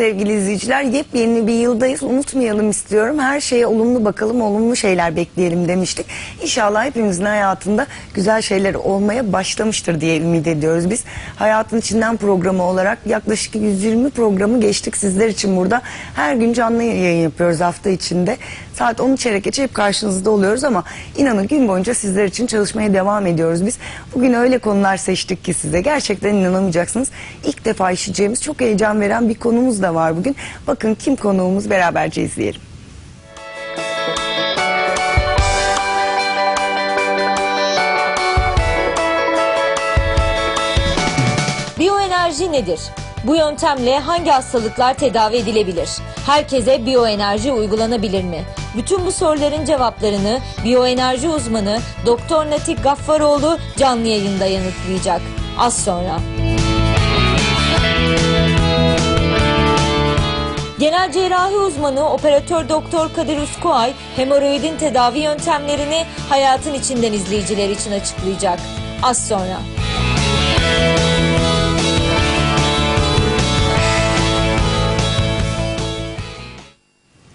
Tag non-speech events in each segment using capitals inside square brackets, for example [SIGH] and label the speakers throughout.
Speaker 1: Sevgili izleyiciler. Yepyeni bir yıldayız. Unutmayalım istiyorum. Her şeye olumlu bakalım olumlu şeyler bekleyelim demiştik. İnşallah hepimizin hayatında güzel şeyler olmaya başlamıştır diye ümit ediyoruz biz. Hayatın içinden programı olarak yaklaşık 120 programı geçtik sizler için burada. Her gün canlı yayın yapıyoruz hafta içinde. Saat 10 çeyrek geçe hep karşınızda oluyoruz ama inanın gün boyunca sizler için çalışmaya devam ediyoruz biz. Bugün öyle konular seçtik ki size. Gerçekten inanamayacaksınız. İlk defa işleyeceğimiz çok heyecan veren bir konumuz da var bugün. Bakın kim konuğumuz beraberce izleyelim.
Speaker 2: Biyoenerji nedir? Bu yöntemle hangi hastalıklar tedavi edilebilir? Herkese biyoenerji uygulanabilir mi? Bütün bu soruların cevaplarını biyoenerji uzmanı Doktor Natik Gaffaroğlu canlı yayında yanıtlayacak. Az sonra. Genel cerrahi uzmanı operatör doktor Kadir Uskuay hemoroidin tedavi yöntemlerini hayatın içinden izleyiciler için açıklayacak. Az sonra.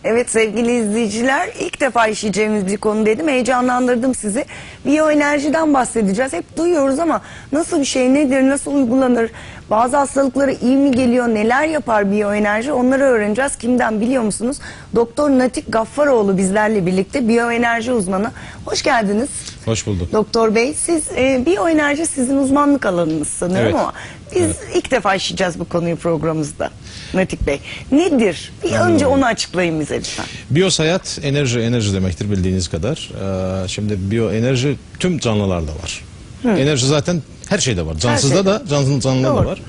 Speaker 1: Evet sevgili izleyiciler ilk defa işleyeceğimiz bir konu dedim. Heyecanlandırdım sizi. Biyoenerjiden bahsedeceğiz. Hep duyuyoruz ama nasıl bir şey nedir, nasıl uygulanır? Bazı hastalıklara iyi mi geliyor, neler yapar biyoenerji onları öğreneceğiz. Kimden biliyor musunuz? Doktor Natik Gaffaroğlu bizlerle birlikte biyoenerji uzmanı. Hoş geldiniz.
Speaker 3: Hoş bulduk.
Speaker 1: Doktor Bey siz e, biyoenerji sizin uzmanlık alanınız sanıyorum
Speaker 3: Evet.
Speaker 1: ama biz ilk defa işleyeceğiz bu konuyu programımızda. Natik Bey nedir? Bir önce onu açıklayın bize lütfen.
Speaker 3: Biyosayat enerji enerji demektir bildiğiniz kadar. Ee, şimdi biyoenerji tüm canlılarda var. Enerji zaten her şeyde var. Cansızda
Speaker 1: şeyde.
Speaker 3: da cansız canlıda
Speaker 1: Doğru.
Speaker 3: da var.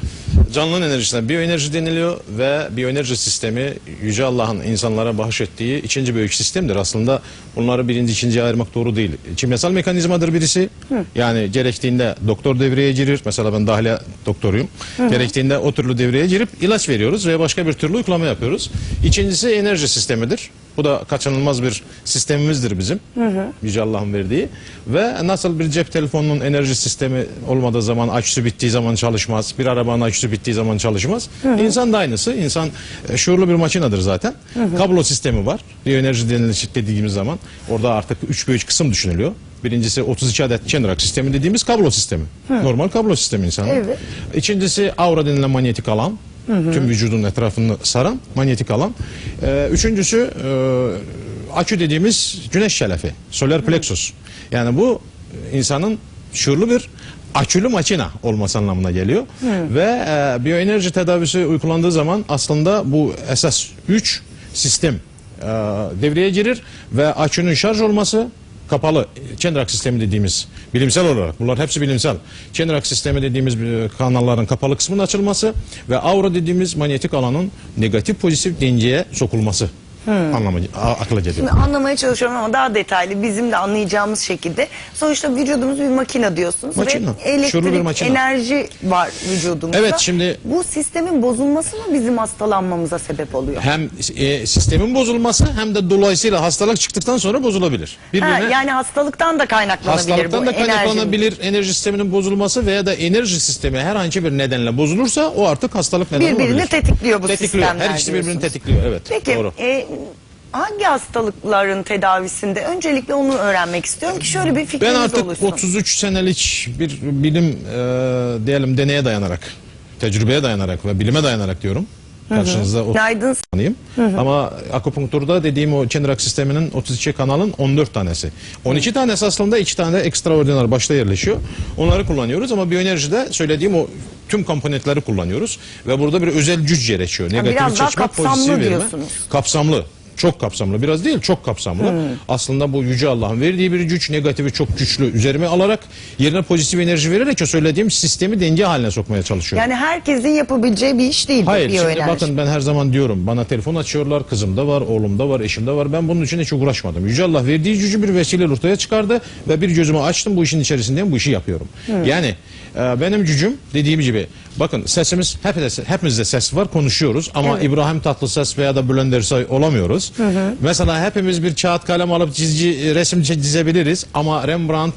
Speaker 3: Canlının enerjisine biyoenerji deniliyor ve biyoenerji sistemi Yüce Allah'ın insanlara bahşettiği ikinci büyük sistemdir. Aslında bunları birinci ikinciye ayırmak doğru değil. Kimyasal mekanizmadır birisi. Yani gerektiğinde doktor devreye girir. Mesela ben dahiliye doktoruyum. Gerektiğinde o türlü devreye girip ilaç veriyoruz ve başka bir türlü uygulama yapıyoruz. İkincisi enerji sistemidir. Bu da kaçınılmaz bir sistemimizdir bizim. Yüce Allah'ın verdiği. Ve nasıl bir cep telefonunun enerji sistemi olmadığı zaman aküsü bittiği zaman çalışmaz. Bir arabanın aküsü bittiği zaman çalışmaz. İnsan da aynısı. İnsan e, şuurlu bir makinedir zaten. Kablo sistemi var. Biyoenerji denilen dediğimiz zaman orada artık 3 büyük kısım düşünülüyor. Birincisi 32 adet çenerak sistemi dediğimiz kablo sistemi. Normal kablo sistemi insanın.
Speaker 1: Evet.
Speaker 3: İkincisi aura denilen manyetik alan. Tüm vücudun etrafını saran manyetik alan. Ee, üçüncüsü e, akü dediğimiz güneş şelefi. Solar plexus. Yani bu e, insanın şuurlu bir akülü makina olması anlamına geliyor. Ve e, biyoenerji tedavisi uygulandığı zaman aslında bu esas 3 sistem e, devreye girir ve akünün şarj olması kapalı Çendrak sistemi dediğimiz bilimsel olarak bunlar hepsi bilimsel. Çendrak sistemi dediğimiz e, kanalların kapalı kısmının açılması ve aura dediğimiz manyetik alanın negatif pozitif dengeye sokulması anlamı a- akla geliyor.
Speaker 1: Şimdi anlamaya çalışıyorum ama daha detaylı bizim de anlayacağımız şekilde. Sonuçta vücudumuz bir makine diyorsunuz.
Speaker 3: Makine.
Speaker 1: Ve elektrik,
Speaker 3: makine.
Speaker 1: enerji var vücudumuzda.
Speaker 3: Evet, şimdi-
Speaker 1: Bu sistemin bozulması mı bizim hastalanmamıza sebep oluyor?
Speaker 3: Hem e, sistemin bozulması hem de dolayısıyla hastalık çıktıktan sonra bozulabilir.
Speaker 1: Ha,
Speaker 3: Birbirine
Speaker 1: yani hastalıktan da kaynaklanabilir
Speaker 3: Hastalıktan
Speaker 1: bu
Speaker 3: da kaynaklanabilir enerji sisteminin bozulması veya da enerji sistemi herhangi bir nedenle bozulursa o artık hastalık nedeni
Speaker 1: Birbirini
Speaker 3: olabilir.
Speaker 1: tetikliyor bu
Speaker 3: tetikliyor.
Speaker 1: sistemler
Speaker 3: Her ikisi birbirini tetikliyor evet.
Speaker 1: Peki
Speaker 3: Doğru.
Speaker 1: e, hangi hastalıkların tedavisinde öncelikle onu öğrenmek istiyorum ki şöyle bir fikriniz
Speaker 3: Ben artık
Speaker 1: oluşsun.
Speaker 3: 33 senelik bir bilim e, diyelim deneye dayanarak, tecrübeye dayanarak ve bilime dayanarak diyorum. Karşınızda
Speaker 1: Günaydın.
Speaker 3: Anlayayım. Ama akupunkturda dediğim o Çendirak sisteminin 32 kanalın 14 tanesi. 12 tanesi aslında 2 tane ekstraordinar başta yerleşiyor. Onları kullanıyoruz ama biyoenerjide söylediğim o tüm komponentleri kullanıyoruz. Ve burada bir özel güç gerekiyor. Negatifi
Speaker 1: biraz daha
Speaker 3: çekmek,
Speaker 1: kapsamlı
Speaker 3: pozitifi verme.
Speaker 1: diyorsunuz.
Speaker 3: Kapsamlı. Çok kapsamlı. Biraz değil çok kapsamlı. Aslında bu Yüce Allah'ın verdiği bir güç. Negatifi çok güçlü üzerime alarak yerine pozitif enerji vererek o söylediğim sistemi denge haline sokmaya çalışıyorum.
Speaker 1: Yani herkesin yapabileceği bir iş değil
Speaker 3: Hayır şimdi
Speaker 1: biyoenerji.
Speaker 3: bakın ben her zaman diyorum bana telefon açıyorlar kızım da var oğlum da var eşim de var ben bunun için hiç uğraşmadım. Yüce Allah verdiği gücü bir vesile ortaya çıkardı ve bir gözümü açtım bu işin içerisindeyim bu işi yapıyorum. Yani e, benim gücüm dediğim gibi bakın sesimiz hepimizde, hepimizde ses var konuşuyoruz ama İbrahim Tatlıses veya da Bülent Ersoy olamıyoruz. Mesela hepimiz bir kağıt kalem alıp çizgi resim çizebiliriz ama Rembrandt,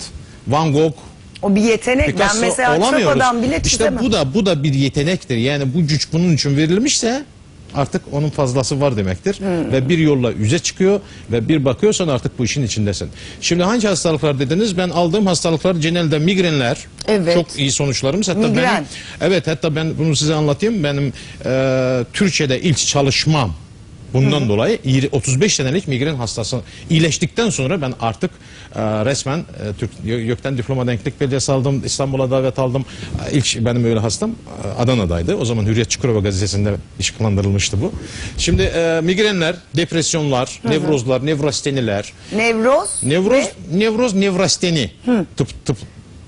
Speaker 3: Van Gogh
Speaker 1: O bir yetenek.
Speaker 3: Picasso
Speaker 1: ben mesela çöp
Speaker 3: olamıyoruz.
Speaker 1: adam bile
Speaker 3: işte
Speaker 1: çizemem.
Speaker 3: bu da bu da bir yetenektir. Yani bu güç bunun için verilmişse artık onun fazlası var demektir. Ve bir yolla yüze çıkıyor ve bir bakıyorsan artık bu işin içindesin. Şimdi hangi hastalıklar dediniz? Ben aldığım hastalıklar genelde migrenler.
Speaker 1: Evet.
Speaker 3: Çok iyi sonuçlarımız. Hatta
Speaker 1: Migren.
Speaker 3: benim, evet hatta ben bunu size anlatayım. Benim e, Türkiye'de ilk çalışmam Bundan dolayı yirmi- 35 senelik migren hastası iyileştikten sonra ben artık resmen e, Türk YÖK'ten diploma denklik belgesi aldım. İstanbul'a davet aldım. İlk benim öyle hastam e, Adana'daydı. O zaman Hürriyet Çukurova gazetesinde ışıklandırılmıştı bu. Şimdi e, migrenler, depresyonlar, nevrozlar, nevrosteniler,
Speaker 1: Nevroz.
Speaker 3: nevroz,
Speaker 1: ve-
Speaker 3: nevroz, nevrosteni tıp tıp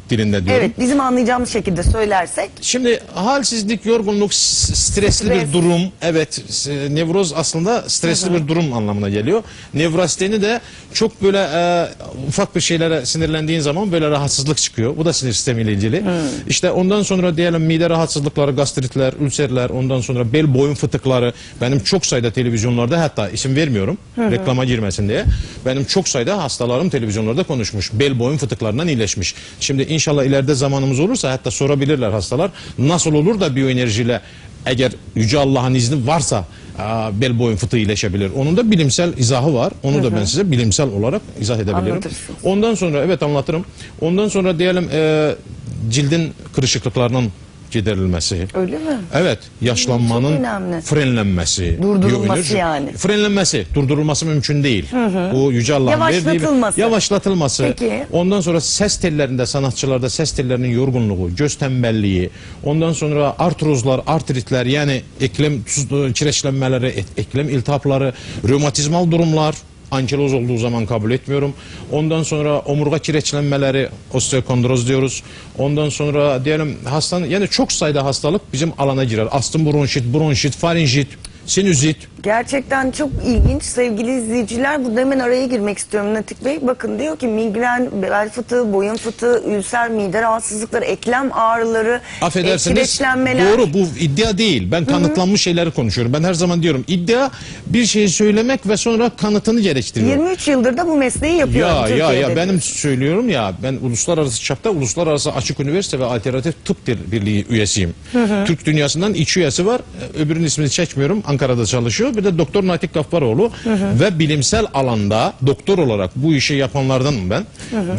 Speaker 3: dilinde diyorum.
Speaker 1: Evet bizim anlayacağımız şekilde söylersek.
Speaker 3: Şimdi halsizlik, yorgunluk, stresli
Speaker 1: Stres.
Speaker 3: bir durum. Evet, nevroz aslında stresli bir durum anlamına geliyor. Nevrasteni de çok böyle e, ufak bir şeylere sinirlendiğin zaman böyle rahatsızlık çıkıyor. Bu da sinir sistemiyle ilgili. İşte ondan sonra diyelim mide rahatsızlıkları, gastritler, ülserler, ondan sonra bel boyun fıtıkları. Benim çok sayıda televizyonlarda hatta isim vermiyorum reklama girmesin diye. Benim çok sayıda hastalarım televizyonlarda konuşmuş. Bel boyun fıtıklarından iyileşmiş. Şimdi inşallah ileride zamanımız olursa hatta sorabilirler hastalar. Nasıl olur da biyoenerjiyle eğer Yüce Allah'ın izni varsa bel boyun fıtığı iyileşebilir. Onun da bilimsel izahı var. Onu da ben size bilimsel olarak izah edebilirim.
Speaker 1: Anlatırsın.
Speaker 3: Ondan sonra evet anlatırım. Ondan sonra diyelim e, cildin kırışıklıklarının giderilmesi.
Speaker 1: Öyle mi?
Speaker 3: Evet, yaşlanmanın frenlenmesi.
Speaker 1: Durdurulması yani.
Speaker 3: Frenlenmesi, durdurulması mümkün değil. Bu Yüce Allah'ın verdiği bir-
Speaker 1: Yavaşlatılması. Peki.
Speaker 3: Ondan sonra ses tellerinde, sanatçılarda ses tellerinin yorgunluğu, göz tembelliği, ondan sonra artrozlar, artritler yani eklem tuz- kireçlenmeleri, e- eklem iltihapları, römatizmal durumlar, ankiloz olduğu zaman kabul etmiyorum. Ondan sonra omurga kireçlenmeleri, osteokondroz diyoruz. Ondan sonra diyelim hastanın yani çok sayıda hastalık bizim alana girer. Astım bronşit, bronşit, farinjit, sinüzit.
Speaker 1: Gerçekten çok ilginç sevgili izleyiciler. Bu hemen araya girmek istiyorum Natik Bey. Bakın diyor ki migren, bel fıtığı, boyun fıtığı, ülser, mide rahatsızlıkları, eklem ağrıları,
Speaker 3: Affedersiniz.
Speaker 1: kireçlenmeler.
Speaker 3: Doğru bu iddia değil. Ben kanıtlanmış şeyleri konuşuyorum. Ben her zaman diyorum iddia bir şeyi söylemek ve sonra kanıtını gerektiriyor.
Speaker 1: 23 yıldır da bu mesleği yapıyorum
Speaker 3: Ya ya ya
Speaker 1: Türkiye'de.
Speaker 3: benim söylüyorum ya ben uluslararası çapta uluslararası açık üniversite ve alternatif tıp Bir- birliği üyesiyim. Türk dünyasından iki üyesi var. Öbürünün ismini çekmiyorum. Ankara'da çalışıyor. Bir de Doktor Natik Gaffaroğlu ve bilimsel alanda doktor olarak bu işi yapanlardanım ben.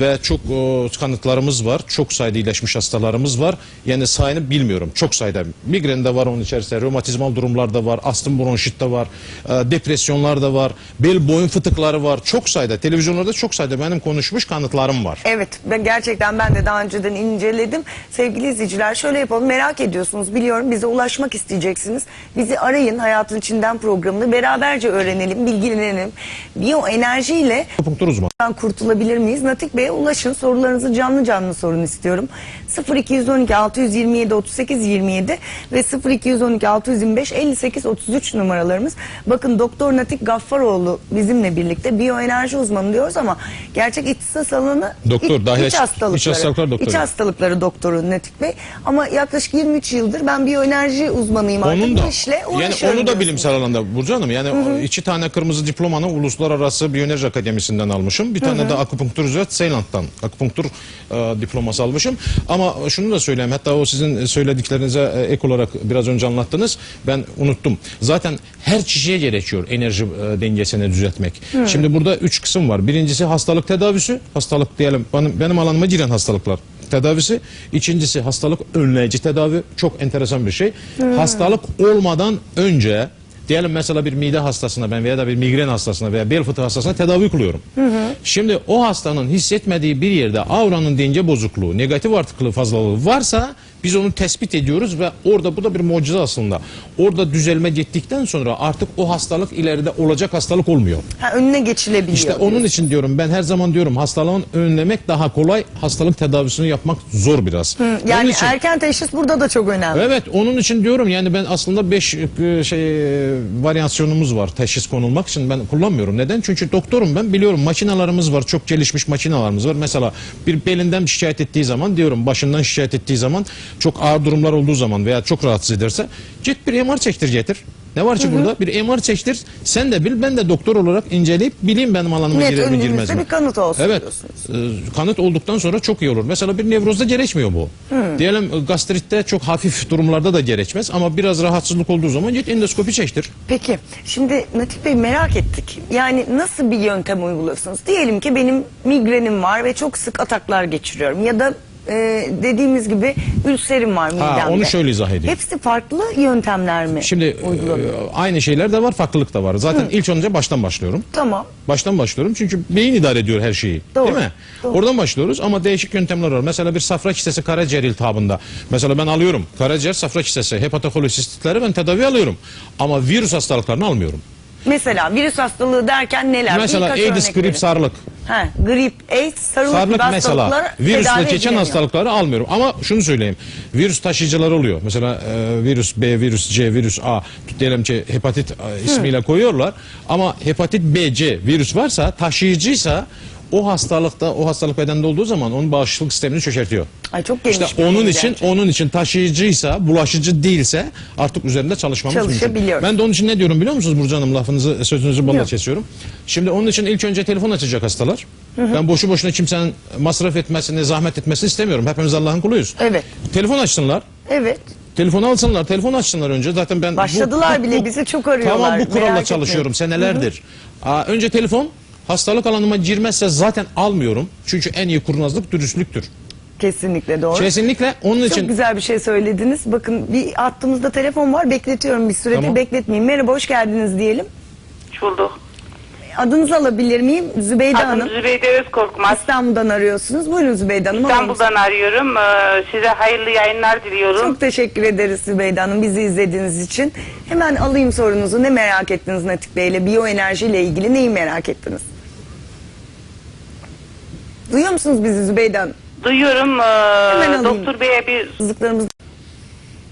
Speaker 3: Ve çok o, kanıtlarımız var. Çok sayıda iyileşmiş hastalarımız var. Yani sayını bilmiyorum. Çok sayıda. Migren de var onun içerisinde. Romatizmal durumlar da var. Astım bronşit de var. e, depresyonlar da var. Bel boyun fıtıkları var. Çok sayıda. Televizyonlarda çok sayıda benim konuşmuş kanıtlarım var.
Speaker 1: Evet ben gerçekten ben de daha önceden inceledim. Sevgili izleyiciler şöyle yapalım merak ediyorsunuz biliyorum bize ulaşmak isteyeceksiniz. Bizi arayın Hayatın içinden programını beraberce öğrenelim bilgilenelim. Biyoenerjiyle
Speaker 3: Akupunktur uzmanı.
Speaker 1: Kurtulabilir miyiz? Natik Bey'e ulaşın. Sorularınızı canlı canlı sorun istiyorum. 0212 627 38 27 ve 0212 625 58 33 numaralarımız. Bakın Doktor Natik Gaffaroğlu bizimle birlikte biyoenerji uzmanı diyoruz ama gerçek ihtisas alanı
Speaker 3: Doktor,
Speaker 1: iç,
Speaker 3: dahil-
Speaker 1: iç hastalıkları.
Speaker 3: iç hastalıklar doktoru.
Speaker 1: İç hastalıkları doktoru Natik Bey. Ama yaklaşık 23 yıldır ben biyoenerji uzmanıyım artık.
Speaker 3: Onun da
Speaker 1: Bu işle
Speaker 3: yani onu da bilimsel alanda Burcu Hanım yani o iki tane kırmızı diplomanı Uluslararası Biyoenerji Akademisi'nden almışım. Bir tane de akupunktur ücret Seyland'dan akupunktur e, diploması almışım. Ama şunu da söyleyeyim hatta o sizin söylediklerinize e, ek olarak biraz önce anlattınız. Ben unuttum. Zaten her kişiye gerekiyor enerji e, dengesini düzeltmek. Şimdi burada üç kısım var. Birincisi hastalık tedavisi. Hastalık diyelim benim, benim alanıma giren hastalıklar tedavisi. İkincisi hastalık önleyici tedavi. Çok enteresan bir şey. Hastalık olmadan önce diyelim mesela bir mide hastasına ben veya da bir migren hastasına veya bel fıtığı hastasına tedavi kılıyorum. Şimdi o hastanın hissetmediği bir yerde auranın denge bozukluğu, negatif artıklığı fazlalığı varsa biz onu tespit ediyoruz ve orada bu da bir mucize aslında. Orada düzelme gittikten sonra artık o hastalık ileride olacak hastalık olmuyor.
Speaker 1: Ha, önüne geçilebiliyor.
Speaker 3: İşte onun için diyorum ben her zaman diyorum hastalığın önlemek daha kolay, hastalık tedavisini yapmak zor biraz. Onun
Speaker 1: Yani
Speaker 3: için-
Speaker 1: erken teşhis burada da çok önemli.
Speaker 3: Evet onun için diyorum yani ben aslında 5 şey e, varyasyonumuz var teşhis konulmak için ben kullanmıyorum. Neden? Çünkü doktorum ben biliyorum makinalarımız var çok gelişmiş makinalarımız var. Mesela bir belinden şikayet ettiği zaman diyorum başından şikayet ettiği zaman çok ağır durumlar olduğu zaman veya çok rahatsız ederse git bir MR çektir getir. Ne var ki burada? Bir MR çektir. Sen de bil ben de doktor olarak inceleyip bileyim benim alanıma
Speaker 1: Net
Speaker 3: girer mi girmez mi?
Speaker 1: bir kanıt olsun
Speaker 3: Evet.
Speaker 1: diyorsunuz.
Speaker 3: e, kanıt olduktan sonra çok iyi olur. Mesela bir nevrozda gerekmiyor bu. Diyelim e, gastritte çok hafif durumlarda da gerekmez ama biraz rahatsızlık olduğu zaman git endoskopi çektir.
Speaker 1: Peki şimdi Natif Bey merak ettik. Yani nasıl bir yöntem uyguluyorsunuz? Diyelim ki benim migrenim var ve çok sık ataklar geçiriyorum. Ya da e, dediğimiz gibi ülserim var midemde.
Speaker 3: onu şöyle izah edeyim.
Speaker 1: Hepsi farklı yöntemler mi
Speaker 3: Şimdi e, aynı şeyler de var, farklılık da var. Zaten ilk önce baştan başlıyorum.
Speaker 1: Tamam.
Speaker 3: Baştan başlıyorum çünkü beyin idare ediyor her şeyi.
Speaker 1: Doğru,
Speaker 3: Değil mi?
Speaker 1: doğru.
Speaker 3: Oradan başlıyoruz ama değişik yöntemler var. Mesela bir safra kisesi karaciğer iltihabında. Mesela ben alıyorum. Karaciğer safra kisesi, hepatokolosistitleri ben tedavi alıyorum. Ama virüs hastalıklarını almıyorum.
Speaker 1: Mesela virüs hastalığı derken neler?
Speaker 3: Mesela
Speaker 1: Birkaç
Speaker 3: AIDS,
Speaker 1: örnek
Speaker 3: grip,
Speaker 1: verin.
Speaker 3: sarılık.
Speaker 1: Ha, grip, AIDS, sarılık,
Speaker 3: Sarılık
Speaker 1: gibi
Speaker 3: mesela
Speaker 1: hastalıklar
Speaker 3: virüsle
Speaker 1: tedavi
Speaker 3: geçen
Speaker 1: edilemiyor.
Speaker 3: hastalıkları almıyorum. Ama şunu söyleyeyim. Virüs taşıyıcıları oluyor. Mesela e, virüs B, virüs C, virüs A diyelim ki hepatit e, ismiyle koyuyorlar. Ama hepatit B, C virüs varsa taşıyıcıysa o hastalıkta o hastalık bedende olduğu zaman onun bağışıklık sistemini çökertiyor.
Speaker 1: Ay çok geniş
Speaker 3: İşte
Speaker 1: bir
Speaker 3: onun
Speaker 1: konu
Speaker 3: için
Speaker 1: gerçekten.
Speaker 3: onun için taşıyıcıysa, bulaşıcı değilse artık üzerinde çalışmamız mümkün.
Speaker 1: Çalışabiliyoruz.
Speaker 3: Ben de onun için ne diyorum biliyor musunuz Burcu Hanım lafınızı sözünüzü bana
Speaker 1: Yok.
Speaker 3: kesiyorum. Şimdi onun için ilk önce telefon açacak hastalar. Ben boşu boşuna kimsenin masraf etmesini, zahmet etmesini istemiyorum. Hepimiz Allah'ın kuluyuz.
Speaker 1: Evet.
Speaker 3: Telefon açsınlar.
Speaker 1: Evet.
Speaker 3: Telefonu alsınlar, telefon açsınlar önce. Zaten ben bu-
Speaker 1: Başladılar
Speaker 3: bu-
Speaker 1: bile,
Speaker 3: bu-
Speaker 1: bizi çok arıyorlar.
Speaker 3: Tamam bu
Speaker 1: Merak
Speaker 3: kuralla
Speaker 1: etmeyin.
Speaker 3: çalışıyorum senelerdir. Aa, önce telefon, hastalık alanıma girmezse zaten almıyorum. Çünkü en iyi kurnazlık dürüstlüktür.
Speaker 1: Kesinlikle doğru.
Speaker 3: Kesinlikle onun
Speaker 1: Çok
Speaker 3: için
Speaker 1: güzel bir şey söylediniz. Bakın bir hattımızda telefon var. Bekletiyorum bir süredir.
Speaker 3: Tamam.
Speaker 1: Bekletmeyin. Merhaba hoş geldiniz diyelim.
Speaker 4: Hoş bulduk.
Speaker 1: Adınızı alabilir miyim? Zübeyde
Speaker 4: Adım
Speaker 1: Hanım.
Speaker 4: Zübeyde Özkorkmaz.
Speaker 1: İstanbul'dan arıyorsunuz. Buyurun Zübeyde Hanım.
Speaker 4: İstanbul'dan arıyorum. Ee, Size hayırlı yayınlar diliyorum.
Speaker 1: Çok teşekkür ederiz Zübeyde Hanım bizi izlediğiniz için. Hemen alayım sorunuzu. Ne merak ettiniz Natif Bey ile biyoenerji ile ilgili neyi merak ettiniz? Duyuyor musunuz bizi Zübeyde Hanım?
Speaker 4: Duyuyorum. ee,
Speaker 1: alayım.
Speaker 4: Doktor Bey'e bir
Speaker 1: Kızlıklarımız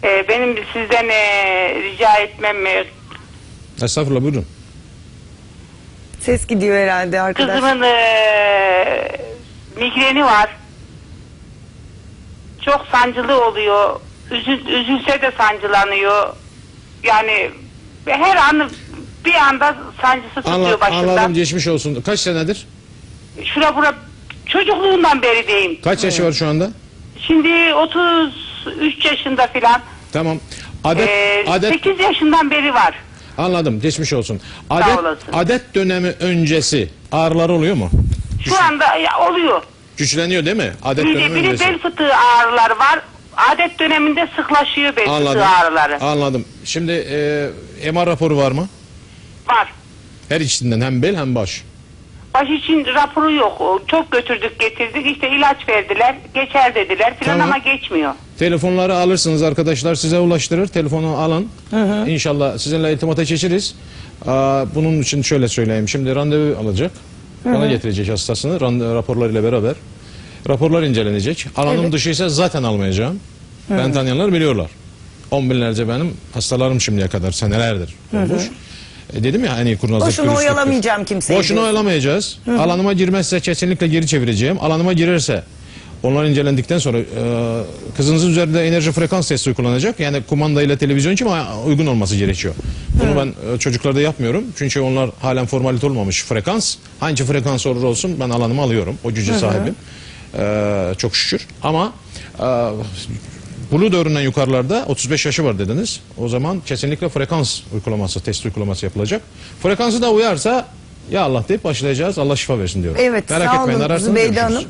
Speaker 4: e, benim bir sizden e, rica etmem e,
Speaker 3: Estağfurullah buyurun.
Speaker 1: ses gidiyor herhalde arkadaş.
Speaker 4: kızımın e, migreni var. Çok sancılı oluyor. Üzül, üzülse de sancılanıyor. Yani her an bir anda sancısı tutuyor
Speaker 3: Anla,
Speaker 4: başında.
Speaker 3: anladım geçmiş olsun. Kaç senedir?
Speaker 4: Şura bura çocukluğundan beri diyeyim.
Speaker 3: Kaç yaşı var şu anda?
Speaker 4: Şimdi 33 yaşında filan.
Speaker 3: Tamam. Adet
Speaker 4: Ee,
Speaker 3: adet
Speaker 4: 8 yaşından beri var.
Speaker 3: anladım. Geçmiş olsun. Adet
Speaker 4: olasın.
Speaker 3: adet dönemi öncesi ağrıları oluyor mu?
Speaker 4: Şu anda ya, oluyor.
Speaker 3: Güçleniyor değil mi? Adet
Speaker 4: Bir,
Speaker 3: dönemi
Speaker 4: bir de
Speaker 3: öncesi.
Speaker 4: bel fıtığı ağrıları var. Adet döneminde sıklaşıyor bel
Speaker 3: Anladım.
Speaker 4: fıtığı ağrıları.
Speaker 3: Anladım. Şimdi e, MR raporu var mı?
Speaker 4: Var.
Speaker 3: Her ikisinden hem bel hem baş.
Speaker 4: Baş için raporu yok. Çok götürdük getirdik. İşte ilaç verdiler. Geçer dediler filan
Speaker 3: Tamam.
Speaker 4: ama geçmiyor.
Speaker 3: Telefonları alırsınız arkadaşlar size ulaştırır. Telefonu alın. İnşallah sizinle irtibata geçiriz. Aa, bunun için şöyle söyleyeyim. Şimdi randevu alacak. Bana getirecek hastasını rande- raporlarıyla beraber. Raporlar incelenecek. Alanım
Speaker 1: Evet.
Speaker 3: dışı ise zaten almayacağım. Ben tanıyanlar biliyorlar. On binlerce benim hastalarım şimdiye kadar senelerdir olmuş. E, dedim ya iyi kurnazlık
Speaker 1: Boşuna
Speaker 3: dürüstlüktür.
Speaker 1: oyalamayacağım kimseyi.
Speaker 3: Boşuna
Speaker 1: diyorsun.
Speaker 3: oyalamayacağız. Alanıma girmezse kesinlikle geri çevireceğim. Alanıma girerse onlar incelendikten sonra e, kızınızın üzerinde enerji frekans testi uygulanacak. Yani kumanda ile televizyon için uygun olması gerekiyor. Bunu ben e, çocuklarda yapmıyorum. Çünkü onlar halen formalite olmamış frekans. Hangi frekans olur olsun ben alanımı alıyorum. O güce sahibim. E, çok şükür. Ama e, Blue dövründen yukarılarda 35 yaşı var dediniz. O zaman kesinlikle frekans uygulaması, test uygulaması yapılacak. Frekansı da uyarsa ya Allah deyip başlayacağız. Allah şifa versin diyorum.
Speaker 1: Evet
Speaker 3: Merak
Speaker 1: sağ
Speaker 3: etmeyin
Speaker 1: olun Zübeyde
Speaker 3: görüşürüz.
Speaker 1: Hanım.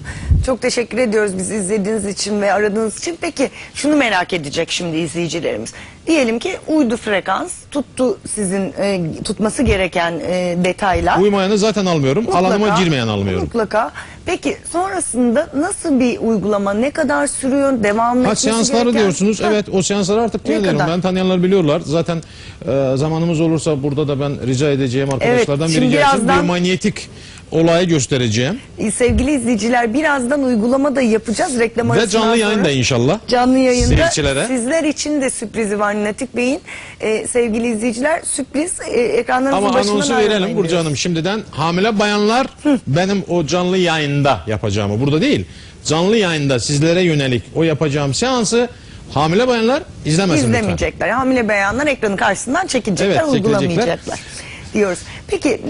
Speaker 1: Çok teşekkür ediyoruz bizi izlediğiniz için ve aradığınız için. Peki şunu merak edecek şimdi izleyicilerimiz. Diyelim ki uydu frekans tuttu sizin e, tutması gereken e, detaylar.
Speaker 3: Uymayanı zaten almıyorum. Alanıma girmeyen almıyorum.
Speaker 1: Mutlaka. Peki sonrasında nasıl bir uygulama ne kadar sürüyor devam
Speaker 3: Ha
Speaker 1: etmesi
Speaker 3: seansları
Speaker 1: gereken-
Speaker 3: diyorsunuz.
Speaker 1: Ha,
Speaker 3: Evet o seansları artık
Speaker 1: Ne kadar?
Speaker 3: Ben tanıyanlar biliyorlar. Zaten e, zamanımız olursa burada da ben rica edeceğim arkadaşlardan
Speaker 1: şimdi
Speaker 3: biri gelsin.
Speaker 1: birazdan-
Speaker 3: Biyomanyetik olayı göstereceğim.
Speaker 1: E, Sevgili izleyiciler birazdan uygulama da yapacağız reklam
Speaker 3: Ve
Speaker 1: arasından
Speaker 3: canlı
Speaker 1: sonra.
Speaker 3: yayın da inşallah.
Speaker 1: Canlı yayında
Speaker 3: Seyircilere.
Speaker 1: sizler için de sürprizi var Natif Bey'in. Ee, sevgili izleyiciler sürpriz e, ekranlarınızın
Speaker 3: Ama
Speaker 1: başından
Speaker 3: anonsu
Speaker 1: ayrılmayın
Speaker 3: verelim Burcu
Speaker 1: diyoruz.
Speaker 3: Hanım şimdiden. Hamile bayanlar benim o canlı yayında yapacağımı burada değil. Canlı yayında sizlere yönelik o yapacağım seansı Hamile bayanlar izlemesin lütfen.
Speaker 1: İzlemeyecekler. Hamile beyanlar ekranın karşısından çekilecekler,
Speaker 3: Evet, çekilecekler.
Speaker 1: uygulamayacaklar diyoruz. Peki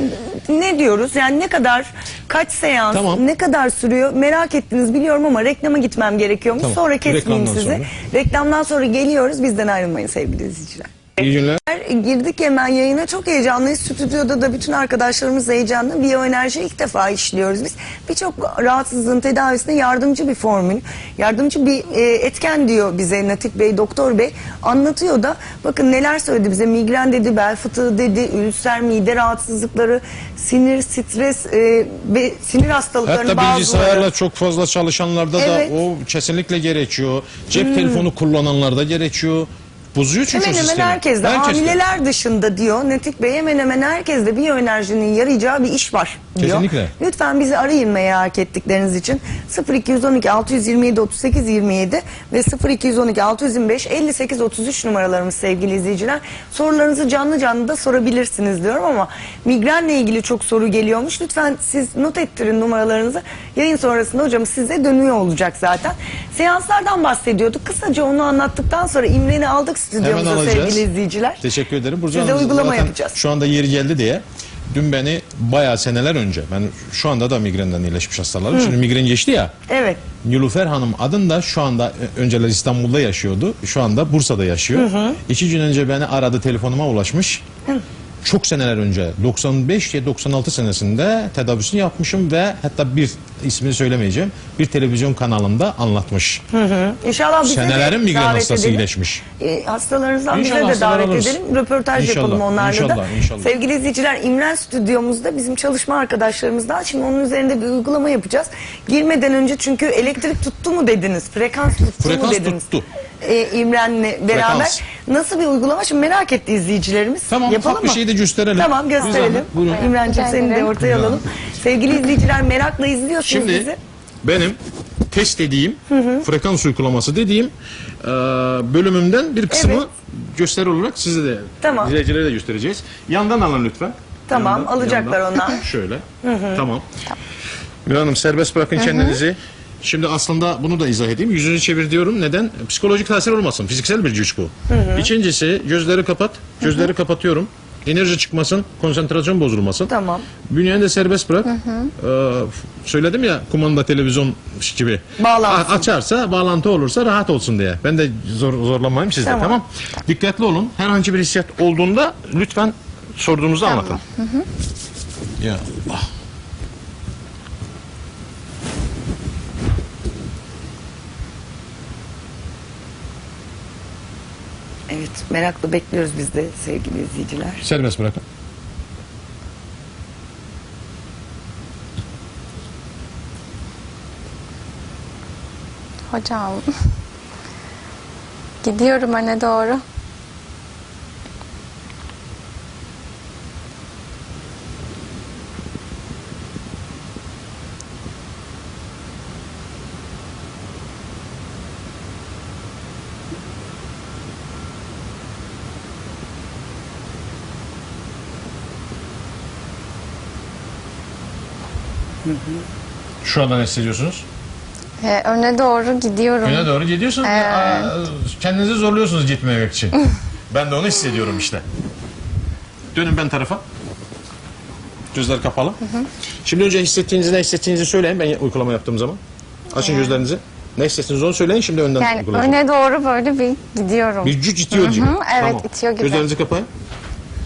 Speaker 1: ne diyoruz? Yani ne kadar kaç seans,
Speaker 3: Tamam.
Speaker 1: ne kadar sürüyor? Merak ettiniz biliyorum ama reklama gitmem gerekiyormuş.
Speaker 3: Tamam.
Speaker 1: Sonra kesmeyeyim
Speaker 3: Reklamdan
Speaker 1: sizi.
Speaker 3: sonra.
Speaker 1: Reklamdan sonra geliyoruz. Bizden ayrılmayın sevgili izleyiciler.
Speaker 3: İyi günler.
Speaker 1: Girdik hemen yayına çok heyecanlıyız. Stüdyoda da bütün arkadaşlarımız heyecanlı. Biyoenerji ilk defa işliyoruz biz. Birçok rahatsızlığın tedavisine yardımcı bir formül. Yardımcı bir e, etken diyor bize Natif Bey, Doktor Bey. Anlatıyor da bakın neler söyledi bize. Migren dedi, bel fıtığı dedi, ülser, mide rahatsızlıkları, sinir, stres e, ve sinir hastalıklarının
Speaker 3: Hatta bilgisayarla çok fazla çalışanlarda
Speaker 1: Evet.
Speaker 3: da o kesinlikle gerekiyor. Cep telefonu kullananlarda gerekiyor. Bozuyor çünkü
Speaker 1: Hemen
Speaker 3: o
Speaker 1: hemen herkeste,
Speaker 3: Herkeste.
Speaker 1: hamileler dışında diyor Netik Bey hemen hemen herkeste biyoenerjinin yarayacağı bir iş var diyor.
Speaker 3: Kesinlikle.
Speaker 1: Lütfen bizi arayın merak ettikleriniz için 0212 627 38 27 ve 0212 625 58 33 numaralarımız sevgili izleyiciler. Sorularınızı canlı canlı da sorabilirsiniz diyorum ama migrenle ilgili çok soru geliyormuş. Lütfen siz not ettirin numaralarınızı. Yayın sonrasında hocam size dönüyor olacak zaten. Seanslardan bahsediyorduk. Kısaca onu anlattıktan sonra İmren'i aldık
Speaker 3: Hemen
Speaker 1: stüdyomuza
Speaker 3: alacağız.
Speaker 1: sevgili izleyiciler.
Speaker 3: Teşekkür ederim. Burcu
Speaker 1: Size
Speaker 3: Hanım,
Speaker 1: uygulama
Speaker 3: zaten
Speaker 1: yapacağız.
Speaker 3: Şu anda yeri geldi diye dün beni bayağı seneler önce ben şu anda da migrenden iyileşmiş hastalarım. Şimdi migren geçti ya.
Speaker 1: Evet.
Speaker 3: Nilüfer Hanım adında şu anda e, önceler İstanbul'da yaşıyordu. Şu anda Bursa'da yaşıyor. İki gün önce beni aradı telefonuma ulaşmış. Çok seneler önce 95 ya 96 senesinde tedavisini yapmışım ve hatta bir ismini söylemeyeceğim bir televizyon kanalında anlatmış.
Speaker 1: İnşallah bize
Speaker 3: Senelerin migren hastası
Speaker 1: edelim.
Speaker 3: iyileşmiş.
Speaker 1: E, hastalarınızdan bize
Speaker 3: İnşallah
Speaker 1: de
Speaker 3: hastalar
Speaker 1: davet
Speaker 3: alırız.
Speaker 1: edelim. Röportaj
Speaker 3: İnşallah,
Speaker 1: yapalım onlarla da.
Speaker 3: inşallah, inşallah.
Speaker 1: Sevgili izleyiciler İmren stüdyomuzda bizim çalışma arkadaşlarımızdan şimdi onun üzerinde bir uygulama yapacağız. Girmeden önce çünkü elektrik tuttu mu dediniz? Frekans tuttu
Speaker 3: Frekans
Speaker 1: mu dediniz?
Speaker 3: tuttu.
Speaker 1: E, İmren'le beraber.
Speaker 3: Frekans.
Speaker 1: Nasıl bir uygulama? Şimdi merak etti izleyicilerimiz.
Speaker 3: Tamam,
Speaker 1: Yapalım
Speaker 3: ufak bir
Speaker 1: mı?
Speaker 3: şey de gösterelim.
Speaker 1: Tamam gösterelim.
Speaker 3: Bir buyurun.
Speaker 1: İmren'ciğim seni de ortaya alalım. Sevgili izleyiciler merakla
Speaker 3: Şimdi
Speaker 1: bizi.
Speaker 3: benim test dediğim, frekans uygulaması dediğim e, bölümümden bir kısmı
Speaker 1: Evet.
Speaker 3: gösteri olarak size de
Speaker 1: Tamam.
Speaker 3: izleyicilere de göstereceğiz. Yandan alın lütfen.
Speaker 1: Tamam, alacaklar onlar. [LAUGHS]
Speaker 3: Şöyle. Tamam. Gül Hanım serbest bırakın kendinizi. Şimdi aslında bunu da izah edeyim. Yüzünü çevir diyorum. Neden? Psikolojik tasir olmasın. Fiziksel bir güç bu. İkincisi gözleri kapat. Gözleri kapatıyorum. Enerji çıkmasın, konsantrasyon bozulmasın.
Speaker 1: Tamam.
Speaker 3: Bünyeni de serbest bırak. Ee, söyledim ya kumanda televizyon gibi.
Speaker 1: Bağlansın.
Speaker 3: A- açarsa, bağlantı olursa rahat olsun diye. Ben de zor, zorlamayayım sizde
Speaker 1: Tamam.
Speaker 3: tamam. Dikkatli olun. Herhangi bir hissiyat olduğunda lütfen sorduğunuzda anlatın. Ya ah.
Speaker 1: Evet merakla bekliyoruz biz de sevgili izleyiciler.
Speaker 3: Serbest bırakın.
Speaker 5: Hocam. Gidiyorum öne doğru.
Speaker 3: Şu anda ne hissediyorsunuz?
Speaker 5: Ee, öne doğru gidiyorum.
Speaker 3: Öne doğru gidiyorsunuz.
Speaker 5: Evet.
Speaker 3: Aa, kendinizi zorluyorsunuz gitmemek için. [LAUGHS] ben de onu hissediyorum işte. Dönün ben tarafa. Gözler kapalı. Şimdi önce hissettiğinizi ne hissettiğinizi söyleyin ben uygulama yaptığım zaman. Açın gözlerinizi. Ne hissettiniz onu söyleyin şimdi önden
Speaker 5: Yani
Speaker 3: uygulayacağım.
Speaker 5: öne doğru böyle bir gidiyorum.
Speaker 3: Bir güç itiyor gibi.
Speaker 5: evet, itiyor gibi.
Speaker 3: Gözlerinizi kapayın.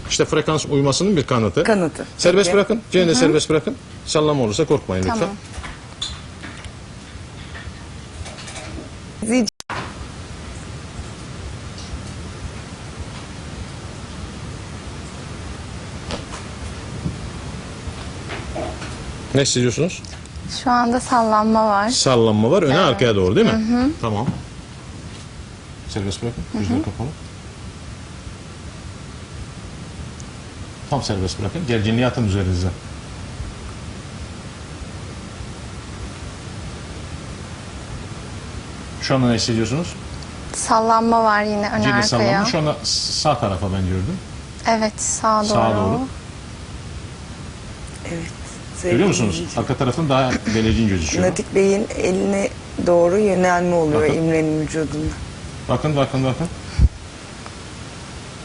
Speaker 3: İşte frekans uymasının bir kanıtı.
Speaker 1: Kanıtı.
Speaker 3: Serbest bırakın. Gene de serbest bırakın. Sallama olursa korkmayın lütfen.
Speaker 5: Tamam.
Speaker 1: İzleyici-
Speaker 3: Ne hissediyorsunuz?
Speaker 5: Şu anda sallanma var.
Speaker 3: Sallanma var öne arkaya doğru değil mi? Tamam. Serbest bırakın. Gözleri kapalı. Tam serbest bırakın. Gerginliği atın üzerinize. Şu anda ne hissediyorsunuz?
Speaker 5: Sallanma var yine öne
Speaker 3: Geri
Speaker 5: arkaya.
Speaker 3: sallanma. Şu anda sağ tarafa ben gördüm.
Speaker 5: Evet sağa doğru.
Speaker 3: Sağa doğru.
Speaker 1: Evet.
Speaker 3: Görüyor musunuz? Arka tarafın daha belirgin gözüküyor.
Speaker 1: Natik Bey'in eline doğru yönelme oluyor
Speaker 3: Bakın.
Speaker 1: İmren'in vücudunda.
Speaker 3: Bakın bakın bakın.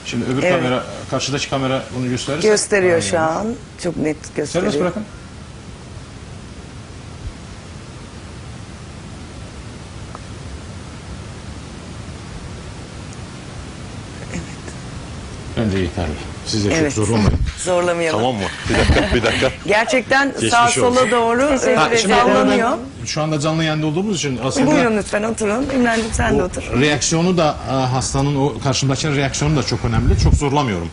Speaker 3: Şimdi öbür
Speaker 1: Evet.
Speaker 3: kamera, karşıdaki kamera bunu gösterirse.
Speaker 1: Gösteriyor
Speaker 3: Aynen.
Speaker 1: şu an. Çok net gösteriyor.
Speaker 3: Serbest bırakın. Siz de çok
Speaker 1: Evet.
Speaker 3: zorlamayın. [LAUGHS]
Speaker 1: Zorlamayalım.
Speaker 3: tamam mı? Bir dakika, bir dakika.
Speaker 1: Gerçekten
Speaker 3: Geçmiş
Speaker 1: sağ
Speaker 3: olsun.
Speaker 1: sola doğru e,
Speaker 3: şimdi
Speaker 1: sallanıyor.
Speaker 3: Şu anda canlı yayında olduğumuz için aslında
Speaker 1: Buyurun lütfen oturun. İmrancığım sen de otur.
Speaker 3: reaksiyonu da e, hastanın o karşımdakinin reaksiyonu da çok önemli. Çok zorlamıyorum.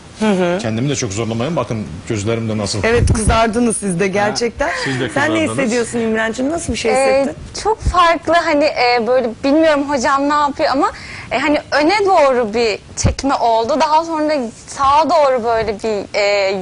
Speaker 3: Kendimi de çok zorlamayın. Bakın gözlerimde nasıl.
Speaker 1: Evet kızardınız siz de gerçekten.
Speaker 3: siz de
Speaker 1: Sen ne
Speaker 3: kızardınız.
Speaker 1: hissediyorsun İmrancığım? Nasıl bir şey
Speaker 5: Ee,
Speaker 1: hissettin?
Speaker 5: çok farklı hani e, böyle bilmiyorum hocam ne yapıyor ama e, hani öne doğru bir çekme oldu. Daha sonra sağa doğru böyle bir e,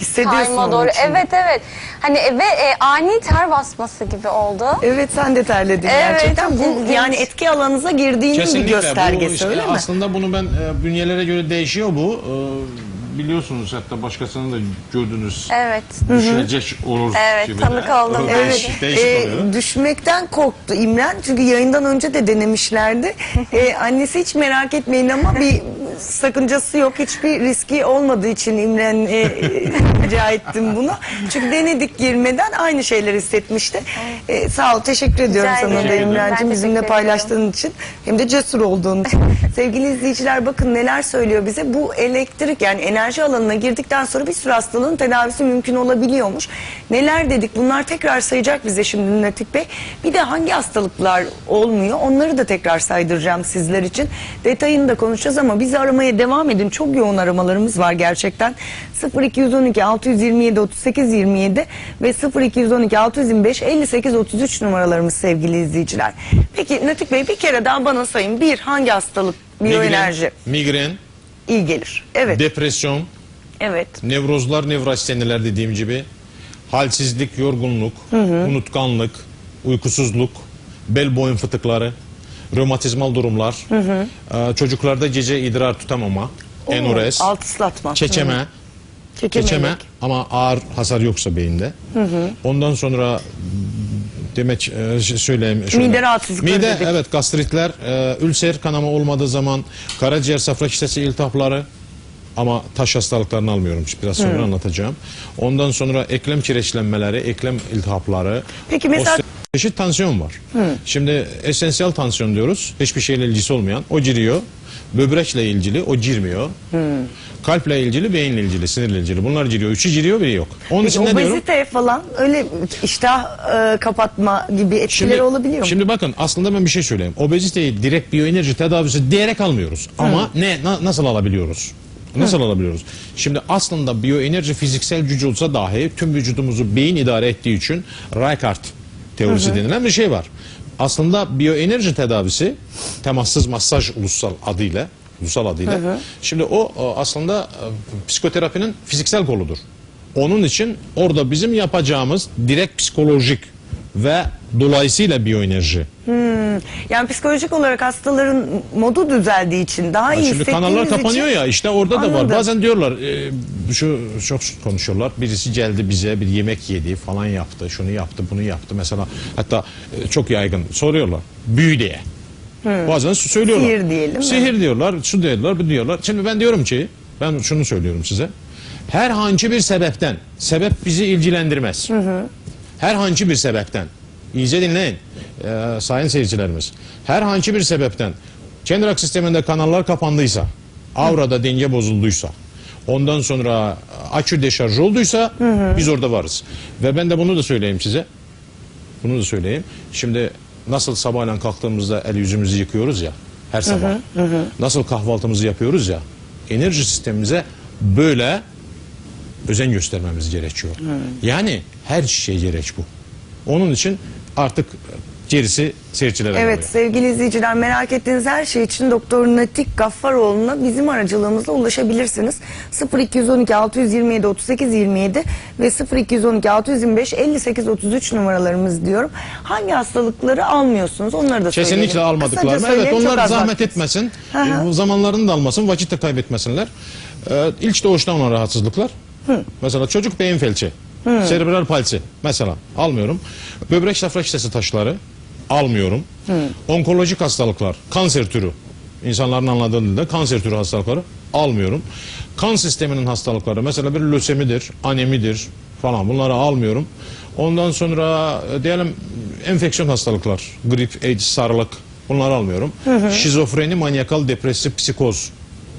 Speaker 1: Hissediyorsun
Speaker 5: kayma doğru. Evet evet. Hani e, ve e, ani ter basması gibi oldu.
Speaker 1: Evet sen de terledin
Speaker 5: Evet,
Speaker 1: gerçekten. Bu
Speaker 5: ilginç.
Speaker 1: yani etki alanınıza girdiğinin bir göstergesi
Speaker 3: bu işte
Speaker 1: öyle mi?
Speaker 3: aslında bunu ben e, bünyelere göre değişiyor bu. E, biliyorsunuz hatta başkasını da gördünüz.
Speaker 5: Evet.
Speaker 3: Düşecek olur
Speaker 5: Evet,
Speaker 3: gibi.
Speaker 5: tanık
Speaker 3: de.
Speaker 5: oldum.
Speaker 3: Evet.
Speaker 1: Evet,
Speaker 3: Değişik, değişik
Speaker 1: e,
Speaker 3: oluyor.
Speaker 1: düşmekten korktu İmren çünkü yayından önce de denemişlerdi. [LAUGHS] E, annesi hiç merak etmeyin ama bir sakıncası yok. Hiçbir riski olmadığı için İmren e, e, rica ettim bunu. Çünkü denedik girmeden aynı şeyler hissetmişti. E, sağ ol, teşekkür ediyorum sana da
Speaker 5: ederim.
Speaker 1: İmren'cim bizimle
Speaker 5: teşekkür
Speaker 1: paylaştığın için. Hem de cesur olduğun için. [LAUGHS] Sevgili izleyiciler bakın neler söylüyor bize. Bu elektrik yani enerji alanına girdikten sonra bir sürü hastalığın tedavisi mümkün olabiliyormuş. Neler dedik bunlar tekrar sayacak bize şimdi Natik Bey. Bir de hangi hastalıklar olmuyor onları da tekrar saydıracağım sizler için. Detayını da konuşacağız ama bizi aramaya devam edin. Çok yoğun aramalarımız var gerçekten. 0212 627 38 27 ve 0212 625 58 33 numaralarımız sevgili izleyiciler. Peki Natik Bey bir kere daha bana sayın. Bir hangi hastalık biyoenerji
Speaker 3: Migren, migren,
Speaker 1: iyi gelir? Evet.
Speaker 3: depresyon,
Speaker 1: evet.
Speaker 3: nevrozlar, nevrostenler dediğim gibi, halsizlik, yorgunluk, unutkanlık, uykusuzluk, bel boyun fıtıkları, romatizmal durumlar, e, çocuklarda gece idrar tutamama, enores,
Speaker 1: Oo, Alt ıslatma.
Speaker 3: çeçeme,
Speaker 1: Hı. Çekemelik.
Speaker 3: Keçeme ama ağır hasar yoksa beyinde. Ondan sonra demek e, söyleyeyim. şöyle.
Speaker 1: Mide rahatsızlıkları
Speaker 3: Mide
Speaker 1: dedik.
Speaker 3: evet gastritler, e, ülser kanama olmadığı zaman karaciğer safra kitlesi iltihapları ama taş hastalıklarını almıyorum. Biraz sonra anlatacağım. Ondan sonra eklem kireçlenmeleri, eklem iltihapları.
Speaker 1: Peki mesela-
Speaker 3: çeşit tansiyon var. Şimdi esansiyel tansiyon diyoruz. Hiçbir şeyle ilgisi olmayan. O giriyor. Böbrekle ilgili o girmiyor. Kalple ilgili, beyinle ilgili, sinirle ilgili. Bunlar giriyor. Üçü giriyor, biri yok. Onun için ne diyorum?
Speaker 1: obezite falan öyle iştah e, kapatma gibi etkileri olabiliyor mu?
Speaker 3: Şimdi bakın aslında ben bir şey söyleyeyim. Obeziteyi direkt biyoenerji tedavisi diyerek almıyoruz. Ama ne na- nasıl alabiliyoruz? Nasıl alabiliyoruz? Şimdi aslında biyoenerji fiziksel gücü olsa dahi tüm vücudumuzu beyin idare ettiği için Reichardt teorisi denilen bir şey var. Aslında biyoenerji tedavisi temassız masaj ulusal adıyla ulusal adıyla. Şimdi o o aslında e, psikoterapinin fiziksel koludur. Onun için orada bizim yapacağımız direkt psikolojik ve dolayısıyla biyoenerji.
Speaker 1: Yani psikolojik olarak hastaların modu düzeldiği için daha
Speaker 3: Ha,
Speaker 1: iyi
Speaker 3: Şimdi kanallar kapanıyor
Speaker 1: için-
Speaker 3: ya işte orada da var.
Speaker 1: Anladım.
Speaker 3: Bazen diyorlar e, şu çok konuşuyorlar. Birisi geldi bize bir yemek yedi falan yaptı. Şunu yaptı bunu yaptı. Mesela hatta e, çok yaygın soruyorlar. Büyü diye. Bazen söylüyorlar.
Speaker 1: Sihir diyelim,
Speaker 3: Sihir diyorlar. Şu diyorlar bu diyorlar. Şimdi ben diyorum ki ben şunu söylüyorum size. Herhangi bir sebepten sebep bizi ilgilendirmez. Herhangi bir sebepten iyice dinleyin e, sayın seyircilerimiz. Herhangi bir sebepten Kendrak sisteminde kanallar kapandıysa, avrada denge bozulduysa, ondan sonra akü deşarj olduysa biz orada varız. Ve ben de bunu da söyleyeyim size. Bunu da söyleyeyim. Şimdi nasıl sabahleyin kalktığımızda el yüzümüzü yıkıyoruz ya her sabah. Nasıl kahvaltımızı yapıyoruz ya. Enerji sistemimize böyle özen göstermemiz gerekiyor. Yani her şey gerek bu. Onun için artık gerisi seyircilere
Speaker 1: Evet
Speaker 3: kalıyor.
Speaker 1: sevgili izleyiciler merak ettiğiniz her şey için Doktor Natik Gaffaroğlu'na bizim aracılığımızla ulaşabilirsiniz. 0212 627 38 27 ve 0212 625 58 33 numaralarımız diyorum. Hangi hastalıkları almıyorsunuz onları da söyleyelim.
Speaker 3: Kesinlikle almadıklar.
Speaker 1: Kısaca
Speaker 3: Evet
Speaker 1: çok
Speaker 3: onlar
Speaker 1: az
Speaker 3: zahmet
Speaker 1: vaktimiz.
Speaker 3: etmesin.
Speaker 1: Hı hı.
Speaker 3: E, zamanlarını da almasın. Vakit de kaybetmesinler. Ee, ilk doğuştan olan rahatsızlıklar. Mesela çocuk beyin felci. Serebral palsi. Mesela almıyorum. Böbrek safra kitlesi taşları almıyorum. Onkolojik hastalıklar, kanser türü insanların anladığı dilde kanser türü hastalıkları almıyorum. Kan sisteminin hastalıkları mesela bir lösemidir, anemidir falan bunları almıyorum. Ondan sonra e, diyelim enfeksiyon hastalıklar, grip, AIDS, sarılık bunları almıyorum. Şizofreni, manyakal, depresif, psikoz,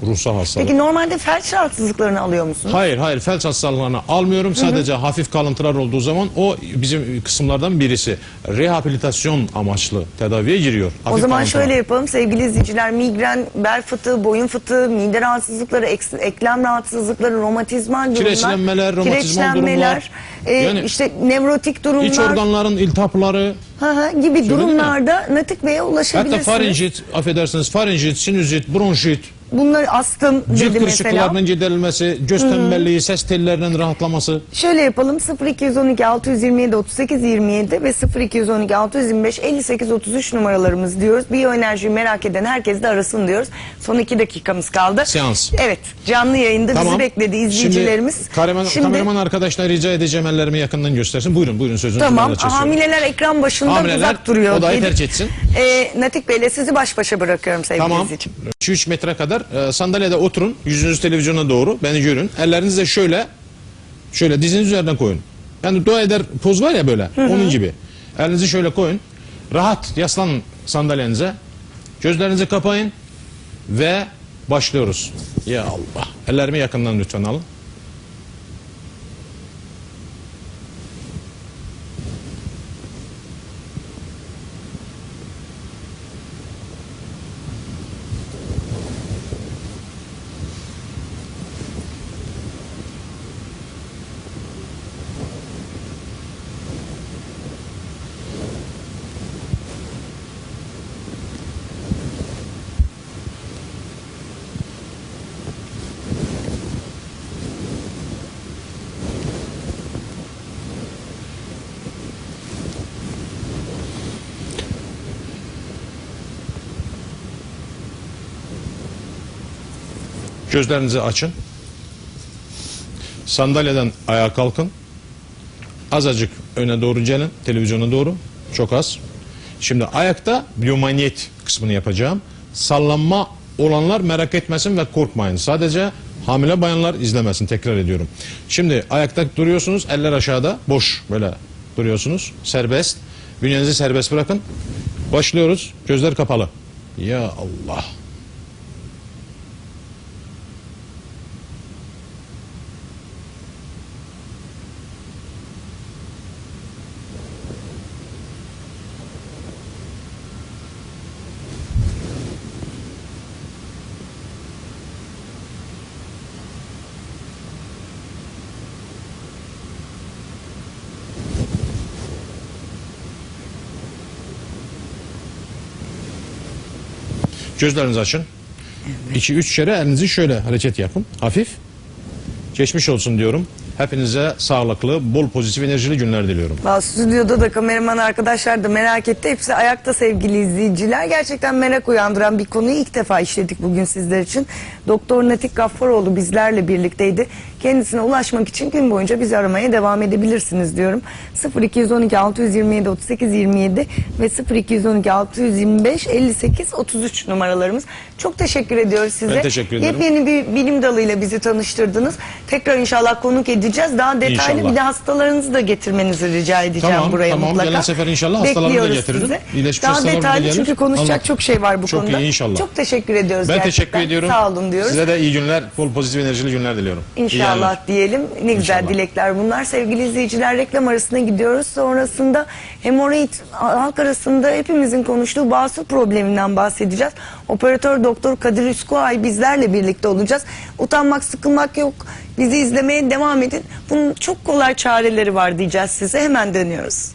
Speaker 3: ruhsal hastalık.
Speaker 1: Peki normalde felç rahatsızlıklarını alıyor musunuz?
Speaker 3: Hayır hayır felç hastalıklarını almıyorum. Sadece hafif kalıntılar olduğu zaman o bizim kısımlardan birisi. Rehabilitasyon amaçlı tedaviye giriyor.
Speaker 1: O
Speaker 3: Hafif
Speaker 1: zaman
Speaker 3: kalıntılar.
Speaker 1: şöyle yapalım sevgili izleyiciler migren, bel fıtığı, boyun fıtığı, mide rahatsızlıkları, eks- eklem rahatsızlıkları, romatizmal durumlar,
Speaker 3: Kireçlenmeler, romatizmal
Speaker 1: kireçlenmeler, e,
Speaker 3: Yani
Speaker 1: işte nevrotik durumlar
Speaker 3: İç organların iltihapları,
Speaker 1: hı hı, gibi durumlarda Natik Bey'e
Speaker 3: hatta
Speaker 1: ulaşabilirsiniz.
Speaker 3: farinjit, affedersiniz farinjit, sinüzit, bronşit,
Speaker 1: Bunlar astım
Speaker 3: cilt
Speaker 1: dedi mesela.
Speaker 3: kırışıklıklarının giderilmesi, göz tembelliği, ses tellerinin rahatlaması.
Speaker 1: Şöyle yapalım 0212 627 38 27 ve 0212 625 58 33 numaralarımız diyoruz. Biyoenerjiyi merak eden herkes de arasın diyoruz. Son iki dakikamız kaldı.
Speaker 3: Seans.
Speaker 1: Evet canlı yayında bizi
Speaker 3: Tamam.
Speaker 1: bekledi izleyicilerimiz.
Speaker 3: Şimdi, kameraman, kameraman arkadaşlar rica edeceğim ellerimi yakından göstersin. Buyurun buyurun sözünüzü
Speaker 1: Tamam
Speaker 3: bana kesiyorum.
Speaker 1: hamileler ekran başında
Speaker 3: Hamileler
Speaker 1: uzak duruyor.
Speaker 3: odayı
Speaker 1: Dedi-
Speaker 3: tercih etsin.
Speaker 1: Ee, Natik Bey'le sizi baş başa bırakıyorum sevgili
Speaker 3: Tamam.
Speaker 1: izleyicim.
Speaker 3: 2-3 metre kadar e, sandalyede oturun. Yüzünüz televizyona doğru. Beni görün. Ellerinizi de şöyle şöyle diziniz üzerine koyun. Yani dua eder poz var ya böyle. Onun gibi. Elinizi şöyle koyun. Rahat yaslanın sandalyenize. Gözlerinizi kapayın ve başlıyoruz. Ya Allah. Ellerimi yakından lütfen alın. Gözlerinizi açın. Sandalyeden ayağa kalkın. Azıcık öne doğru gelin. Televizyona doğru. Çok az. Şimdi ayakta biyomanyet kısmını yapacağım. Sallanma olanlar merak etmesin ve korkmayın. Sadece hamile bayanlar izlemesin. Tekrar ediyorum. Şimdi ayakta duruyorsunuz. Eller aşağıda. Boş böyle duruyorsunuz. Serbest. Bünyenizi serbest bırakın. Başlıyoruz. Gözler kapalı. Ya Allah. Gözlerinizi açın. 2-3 kere elinizi şöyle hareket yapın. Hafif. Geçmiş olsun diyorum. Hepinize sağlıklı, bol pozitif enerjili günler diliyorum.
Speaker 1: Valla Stüdyoda da kameraman arkadaşlar da merak etti. Hepsi ayakta sevgili izleyiciler. Gerçekten merak uyandıran bir konuyu ilk defa işledik bugün sizler için. Doktor Natik Gaffaroğlu bizlerle birlikteydi. Kendisine ulaşmak için gün boyunca bizi aramaya devam edebilirsiniz diyorum. 0212 627 38 27 ve 0212 625 58 33 numaralarımız. Çok teşekkür ediyoruz size.
Speaker 3: Ben teşekkür ederim.
Speaker 1: Yepyeni bir bilim dalıyla bizi tanıştırdınız. Tekrar inşallah konuk edeceğiz. Daha detaylı
Speaker 3: İnşallah.
Speaker 1: bir de hastalarınızı da getirmenizi rica edeceğim
Speaker 3: Tamam,
Speaker 1: buraya
Speaker 3: tamam.
Speaker 1: mutlaka.
Speaker 3: Gelen sefer inşallah hastalarımı da
Speaker 1: Bekliyoruz
Speaker 3: getiririm.
Speaker 1: sizi.
Speaker 3: İyileşmiş
Speaker 1: Daha detaylı
Speaker 3: gelir.
Speaker 1: çünkü konuşacak
Speaker 3: Anlat.
Speaker 1: çok şey var bu
Speaker 3: Çok
Speaker 1: konuda.
Speaker 3: iyi, inşallah.
Speaker 1: Çok teşekkür ediyoruz
Speaker 3: Ben
Speaker 1: gerçekten.
Speaker 3: teşekkür ediyorum.
Speaker 1: Sağ olun diyoruz.
Speaker 3: Size de iyi günler, bol pozitif enerjili günler diliyorum. İyi
Speaker 1: İnşallah diyelim. Ne güzel
Speaker 3: İnşallah.
Speaker 1: dilekler bunlar. Sevgili izleyiciler reklam arasına gidiyoruz. Sonrasında hemoroid halk arasında hepimizin konuştuğu basur probleminden bahsedeceğiz. Operatör Doktor Kadir Üsküay bizlerle birlikte olacağız. Utanmak, sıkılmak yok. Bizi izlemeye devam edin. Bunun çok kolay çareleri var diyeceğiz size. Hemen dönüyoruz.